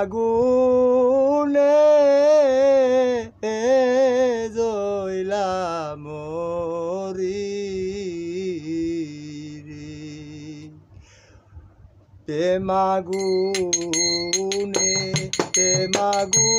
আগুনে জইলা মরি তে মাগুনে তে জইলা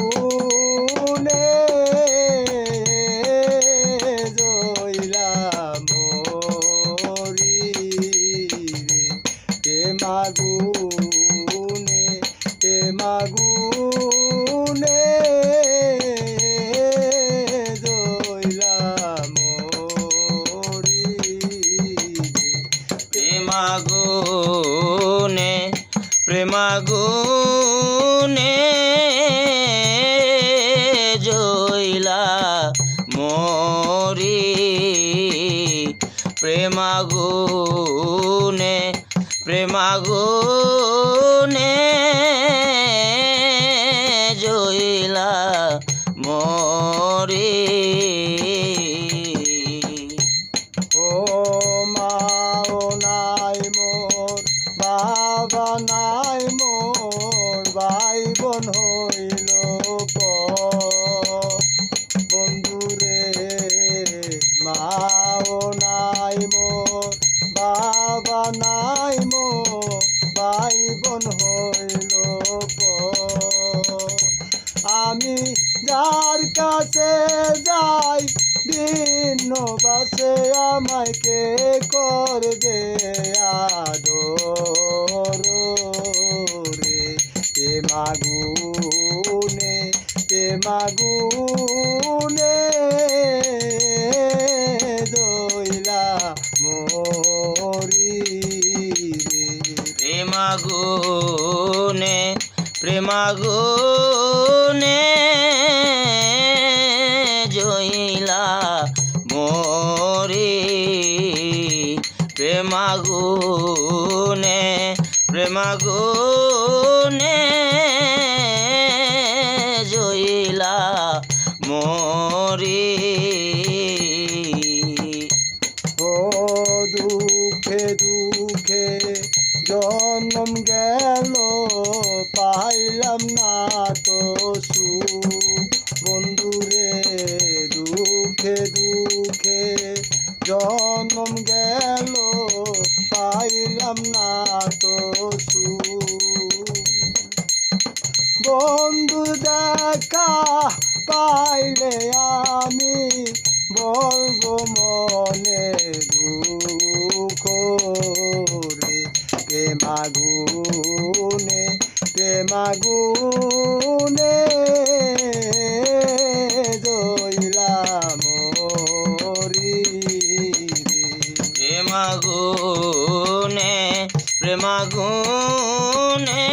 প্রেমাগুনে প্রেমাগুনে জইলা মরি। ও মা নাই মোর, বাবা নাই মোর ভাই বোন হইল বন্ধুরে মা ও নাই মোর বাবা নাই মোর ভাই বোন হইল আমি যার কাছে যাই দিন বাসে আমায় কে করবে আদর? এ মাগুনে এ মাগুনে প্রেমাগুনে প্রেমাগুনে জইলা মরি। প্রেমাগুনে প্রেমাগুনে দুঃখে দুঃখে জন্ম গেল, পাইলাম না তো সুখ। বন্ধুরে দুঃখে দুঃখে জন্ম গেল, পাইলাম না তো সুখ। বন্ধু দেখা পাইলে আমি বলব মনে দুঃখ রে। প্রেমাগুনে প্রেমাগুনে রে। প্রেমাগুনে প্রেমাগুনে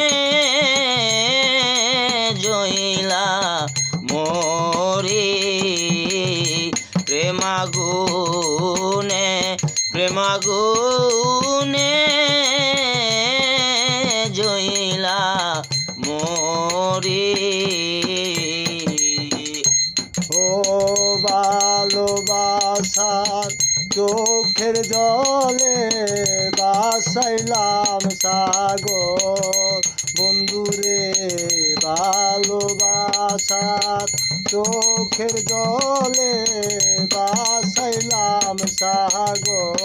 প্রেমাগুনে জইলা মরি। ও ভালোবাসার চোখের জলে বাসাইলাম সাগর। বন্ধুরে ভালোবাসার চোখের জলে বাসাইলাম সাগর।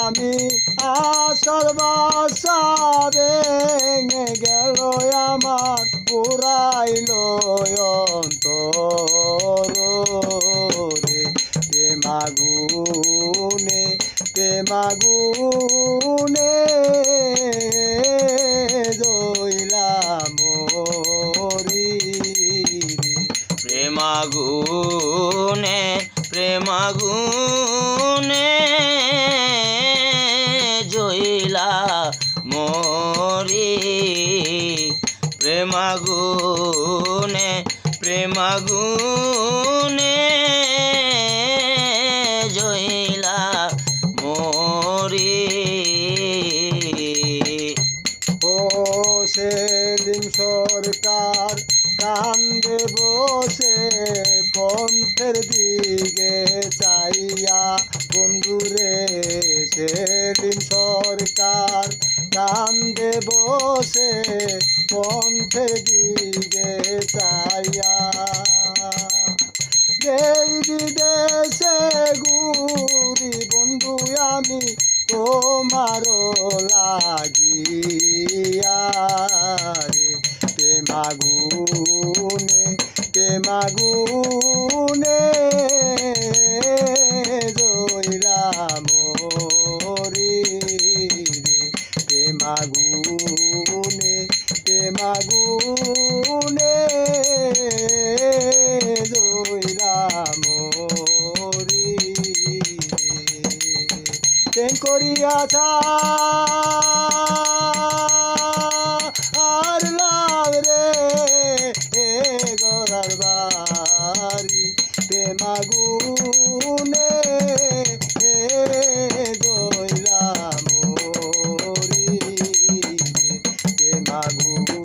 আমি আসার বাসা মাগুনে রে প্রেমাগুনে প্রেমাগুনে জইলা মরি। প্রেমাগুনে প্রেমাগুনে সরকার কান্দে বসে পন্থের দিকে চাইয়া বন্ধুরে সেলিম সরকার কান্দে বসে পন্থের দিকে চাইয়া দেশ বিদেশে ঘুরি বন্ধু আমি তোমার লাগিয়া রে। প্রেমাগুনে প্রেমাগুনে জয়রাম রে প্রেমাগুনে প্রেমাগুনে জয়রাম রে। প্রেম করিয়াছা মাগুনে জয়লা মরি মাগুনে।